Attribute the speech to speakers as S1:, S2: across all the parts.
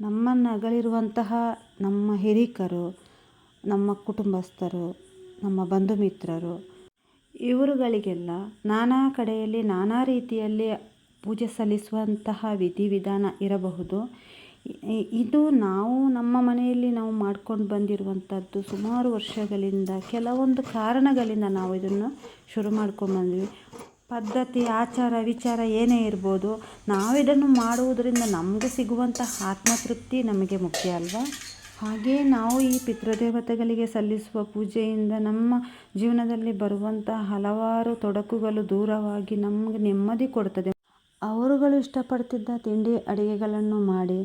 S1: ನಮ್ಮನ್ನು ಅಗಲಿರುವಂತಹ ನಮ್ಮ ಹಿರೀಕರು, ನಮ್ಮ ಕುಟುಂಬಸ್ಥರು, ನಮ್ಮ ಬಂಧು ಮಿತ್ರರು ಇವರುಗಳಿಗೆಲ್ಲ ನಾನಾ ಕಡೆಯಲ್ಲಿ ನಾನಾ ರೀತಿಯಲ್ಲಿ ಪೂಜೆ ಸಲ್ಲಿಸುವಂತಹ ವಿಧಿವಿಧಾನ ಇರಬಹುದು. ಇದು ನಾವು ನಮ್ಮ ಮನೆಯಲ್ಲಿ ನಾವು ಮಾಡ್ಕೊಂಡು ಬಂದಿರುವಂಥದ್ದು ಸುಮಾರು ವರ್ಷಗಳಿಂದ ಕೆಲವೊಂದು ಕಾರಣಗಳಿಂದ ನಾವು ಇದನ್ನು ಶುರು ಮಾಡ್ಕೊಂಡ್ಬಂದ್ವಿ ಪದ್ಧತಿ, ಆಚಾರ, ವಿಚಾರ ಏನೇ ಇರ್ಬೋದು, ನಾವಿದನ್ನು ಮಾಡುವುದರಿಂದ ನಮಗೆ ಸಿಗುವಂಥ ಆತ್ಮತೃಪ್ತಿ ನಮಗೆ ಮುಖ್ಯ ಅಲ್ವಾ? ಹಾಗೆಯೇ ನಾವು ಈ ಪಿತೃದೇವತೆಗಳಿಗೆ ಸಲ್ಲಿಸುವ ಪೂಜೆಯಿಂದ ನಮ್ಮ ಜೀವನದಲ್ಲಿ ಬರುವಂಥ ಹಲವಾರು ತೊಡಕುಗಳು ದೂರವಾಗಿ ನಮಗೆ ನೆಮ್ಮದಿ ಕೊಡ್ತದೆ. ಅವರುಗಳು ಇಷ್ಟಪಡ್ತಿದ್ದ ತಿಂಡಿ ಅಡುಗೆಗಳನ್ನು ಮಾಡಿ,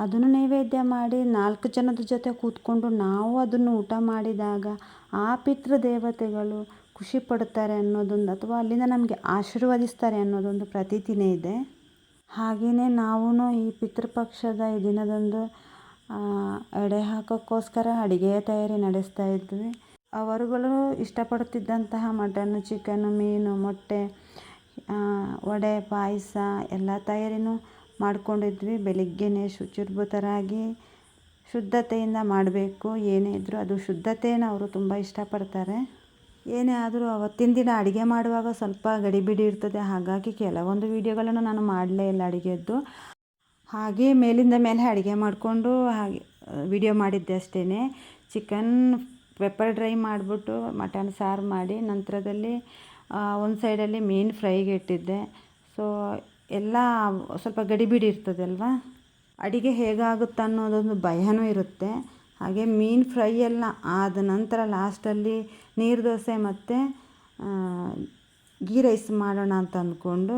S1: ಅದನ್ನು ನೈವೇದ್ಯ ಮಾಡಿ ನಾಲ್ಕು ಜನದ ಜೊತೆ ಕೂತ್ಕೊಂಡು ನಾವು ಅದನ್ನು ಊಟ ಮಾಡಿದಾಗ ಆ ಪಿತೃದೇವತೆಗಳು ಖುಷಿ ಪಡ್ತಾರೆ ಅನ್ನೋದೊಂದು ಅಥವಾ ಅಲ್ಲಿಂದ ನಮಗೆ ಆಶೀರ್ವದಿಸ್ತಾರೆ ಅನ್ನೋದೊಂದು ಪ್ರತೀತಿನೇ ಇದೆ. ಹಾಗೆಯೇ ನಾವೂ ಈ ಪಿತೃಪಕ್ಷದ ಈ ದಿನದಂದು ಎಡೆ ಹಾಕೋಕ್ಕೋಸ್ಕರ ಅಡುಗೆಯ ತಯಾರಿ ನಡೆಸ್ತಾ ಇದ್ವಿ. ಅವರುಗಳು ಇಷ್ಟಪಡುತ್ತಿದ್ದಂತಹ ಮಟನ್ನು, ಚಿಕನ್ನು, ಮೀನು, ಮೊಟ್ಟೆ ವಡೆ, ಪಾಯಸ, ಎಲ್ಲ ತಯಾರಿನೂ ಮಾಡಿಕೊಂಡಿದ್ವಿ. ಬೆಳಿಗ್ಗೆನೇ ಶುಚಿರ್ಭೂತರಾಗಿ ಶುದ್ಧತೆಯಿಂದ ಮಾಡಬೇಕು, ಏನೇ ಇದ್ದರೂ ಅದು ಶುದ್ಧತೆಯನ್ನು ಅವರು ತುಂಬ ಇಷ್ಟಪಡ್ತಾರೆ. ಏನೇ ಆದರೂ ಅವತ್ತಿನ ದಿನ ಅಡುಗೆ ಮಾಡುವಾಗ ಸ್ವಲ್ಪ ಗಡಿಬಿಡಿ ಇರ್ತದೆ. ಹಾಗಾಗಿ ಕೆಲವೊಂದು ವೀಡಿಯೋಗಳನ್ನು ನಾನು ಮಾಡಲೇ ಇಲ್ಲ ಅಡುಗೆದ್ದು. ಹಾಗೆ ಮೇಲಿಂದ ಮೇಲೆ ಅಡುಗೆ ಮಾಡಿಕೊಂಡು ಹಾಗೆ ವಿಡಿಯೋ ಮಾಡಿದ್ದೆ ಅಷ್ಟೇ ಚಿಕನ್ ಪೆಪ್ಪರ್ ಡ್ರೈ ಮಾಡಿಬಿಟ್ಟು ಮಟನ್ ಸಾರು ಮಾಡಿ ನಂತರದಲ್ಲಿ ಒಂದು ಸೈಡಲ್ಲಿ ಮೀನು ಫ್ರೈಗೆ ಇಟ್ಟಿದ್ದೆ. ಸೊ, ಎಲ್ಲ ಸ್ವಲ್ಪ ಗಡಿಬಿಡಿ ಇರ್ತದೆ ಅಲ್ವಾ? ಅಡುಗೆ ಹೇಗಾಗುತ್ತೆ ಅನ್ನೋದೊಂದು ಭಯನೂ ಇರುತ್ತೆ. ಹಾಗೆ ಮೀನು ಫ್ರೈ ಎಲ್ಲ ಆದ ನಂತರ ಲಾಸ್ಟಲ್ಲಿ ನೀರು ದೋಸೆ ಮತ್ತು ಗೀ ರೈಸ್ ಮಾಡೋಣ ಅಂತ ಅಂದ್ಕೊಂಡು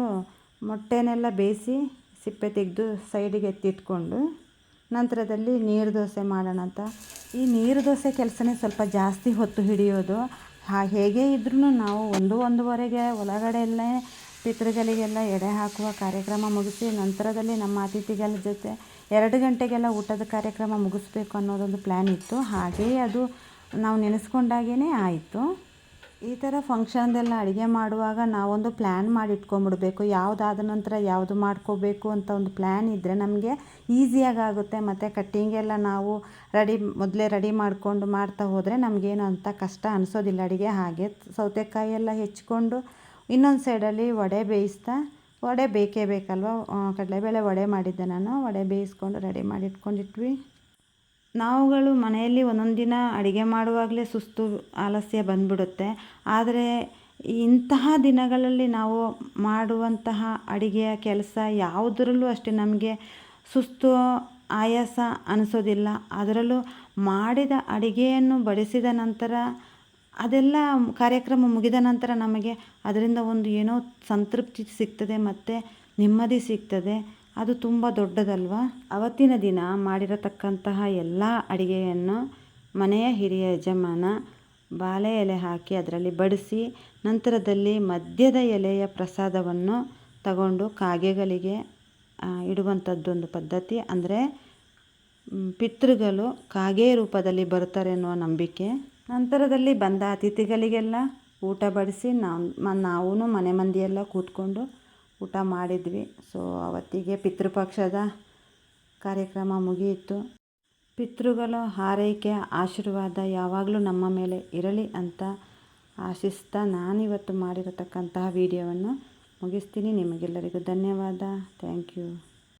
S1: ಮೊಟ್ಟೆನೆಲ್ಲ ಬೇಯಿಸಿ ಸಿಪ್ಪೆ ತೆಗೆದು ಸೈಡಿಗೆ ಎತ್ತಿಟ್ಕೊಂಡು ನಂತರದಲ್ಲಿ ನೀರು ದೋಸೆ ಮಾಡೋಣ ಅಂತ. ಈ ನೀರು ದೋಸೆ ಕೆಲಸನೇ ಸ್ವಲ್ಪ ಜಾಸ್ತಿ ಹೊತ್ತು ಹಿಡಿಯೋದು. ಹೇಗೆ ಇದ್ರೂ ನಾವು ಒಂದು ಒಂದೂವರೆಗೆ ಒಳಗಡೆಯಲ್ಲೇ ಪಿತೃಗಳಿಗೆಲ್ಲ ಎಡೆ ಹಾಕುವ ಕಾರ್ಯಕ್ರಮ ಮುಗಿಸಿ ನಂತರದಲ್ಲಿ ನಮ್ಮ ಅತಿಥಿಗಳ ಜೊತೆ ಎರಡು ಗಂಟೆಗೆಲ್ಲ ಊಟದ ಕಾರ್ಯಕ್ರಮ ಮುಗಿಸ್ಬೇಕು ಅನ್ನೋದೊಂದು ಪ್ಲ್ಯಾನ್ ಇತ್ತು. ಹಾಗೆಯೇ ಅದು ನಾವು ನೆನೆಸ್ಕೊಂಡಾಗೇ ಆಯಿತು. ಈ ಥರ ಫಂಕ್ಷನ್ದೆಲ್ಲ ಅಡುಗೆ ಮಾಡುವಾಗ ನಾವೊಂದು ಪ್ಲ್ಯಾನ್ ಮಾಡಿ ಇಟ್ಕೊಂಬಿಡ್ಬೇಕು ಯಾವುದಾದ ನಂತರ ಯಾವುದು ಮಾಡ್ಕೋಬೇಕು ಅಂತ ಒಂದು ಪ್ಲ್ಯಾನ್ ಇದ್ದರೆ ನಮಗೆ ಈಸಿಯಾಗಿ ಆಗುತ್ತೆ ಮತ್ತು ಕಟ್ಟಿಂಗೆಲ್ಲ ನಾವು ರೆಡಿ ಮೊದಲೇ ರೆಡಿ ಮಾಡಿಕೊಂಡು ಮಾಡ್ತಾ ಹೋದರೆ ನಮಗೇನು ಅಂತ ಕಷ್ಟ ಅನಿಸೋದಿಲ್ಲ. ಅಡುಗೆ ಹಾಗೆ ಸೌತೆಕಾಯಿ ಎಲ್ಲ ಹೆಚ್ಕೊಂಡು ಇನ್ನೊಂದು ಸೈಡಲ್ಲಿ ವಡೆ ಬೇಯಿಸ್ತಾ ವಡೆ ಬೇಕೇ ಬೇಕಲ್ವ? ಕಡಲೆಬೇಳೆ ವಡೆ ಮಾಡಿದ್ದೆ ನಾನು. ವಡೆ ಬೇಯಿಸ್ಕೊಂಡು ರೆಡಿ ಮಾಡಿ ಇಟ್ಕೊಂಡಿಟ್ವಿ. ನಾವುಗಳು ಮನೆಯಲ್ಲಿ ಒಂದೊಂದು ದಿನ ಅಡುಗೆ ಮಾಡುವಾಗಲೇ ಸುಸ್ತು, ಆಲಸ್ಯ ಬಂದ್ಬಿಡುತ್ತೆ. ಆದರೆ ಇಂತಹ ದಿನಗಳಲ್ಲಿ ನಾವು ಮಾಡುವಂತಹ ಅಡುಗೆಯ ಕೆಲಸ ಯಾವುದರಲ್ಲೂ ಅಷ್ಟೇ. ನಮಗೆ ಸುಸ್ತು, ಆಯಾಸ ಅನಿಸೋದಿಲ್ಲ. ಅದರಲ್ಲೂ ಮಾಡಿದ ಅಡುಗೆಯನ್ನು ಬಡಿಸಿದ ನಂತರ ಅದೆಲ್ಲ ಕಾರ್ಯಕ್ರಮ ಮುಗಿದ ನಂತರ ನಮಗೆ ಅದರಿಂದ ಒಂದು ಏನೋ ಸಂತೃಪ್ತಿ ಸಿಗ್ತದೆ ಮತ್ತು ನೆಮ್ಮದಿ ಸಿಗ್ತದೆ. ಅದು ತುಂಬ ದೊಡ್ಡದಲ್ವಾ? ಅವತ್ತಿನ ದಿನ ಮಾಡಿರತಕ್ಕಂತಹ ಎಲ್ಲ ಅಡಿಗೆಯನ್ನು ಮನೆಯ ಹಿರಿಯ ಯಜಮಾನ ಬಾಳೆ ಎಲೆ ಹಾಕಿ ಅದರಲ್ಲಿ ಬಡಿಸಿ, ನಂತರದಲ್ಲಿ ಮದ್ಯದ ಎಲೆಯ ಪ್ರಸಾದವನ್ನು ತಗೊಂಡು ಕಾಗೆಗಳಿಗೆ ಇಡುವಂಥದ್ದೊಂದು ಪದ್ಧತಿ ಅಂದರೆ ಪಿತೃಗಳು ಕಾಗೆ ರೂಪದಲ್ಲಿ ಬರ್ತಾರೆ ಅನ್ನುವ ನಂಬಿಕೆ. ನಂತರದಲ್ಲಿ ಬಂದ ಅತಿಥಿಗಳಿಗೆಲ್ಲ ಊಟ ಬಡಿಸಿ ನಾವು ನಾವೂ ಮನೆ ಮಂದಿಯೆಲ್ಲ ಕೂತ್ಕೊಂಡು ಊಟ ಮಾಡಿದ್ವಿ. ಸೊ ಅವತ್ತಿಗೆ ಪಿತೃಪಕ್ಷದ ಕಾರ್ಯಕ್ರಮ ಮುಗಿಯಿತು. ಪಿತೃಗಳು ಹಾರೈಕೆ, ಆಶೀರ್ವಾದ ಯಾವಾಗಲೂ ನಮ್ಮ ಮೇಲೆ ಇರಲಿ ಅಂತ ಆಶಿಸ್ತಾ ನಾನಿವತ್ತು ಮಾಡಿರತಕ್ಕಂತಹ ವಿಡಿಯೋವನ್ನು ಮುಗಿಸ್ತೀನಿ. ನಿಮಗೆಲ್ಲರಿಗೂ ಧನ್ಯವಾದ. Thank you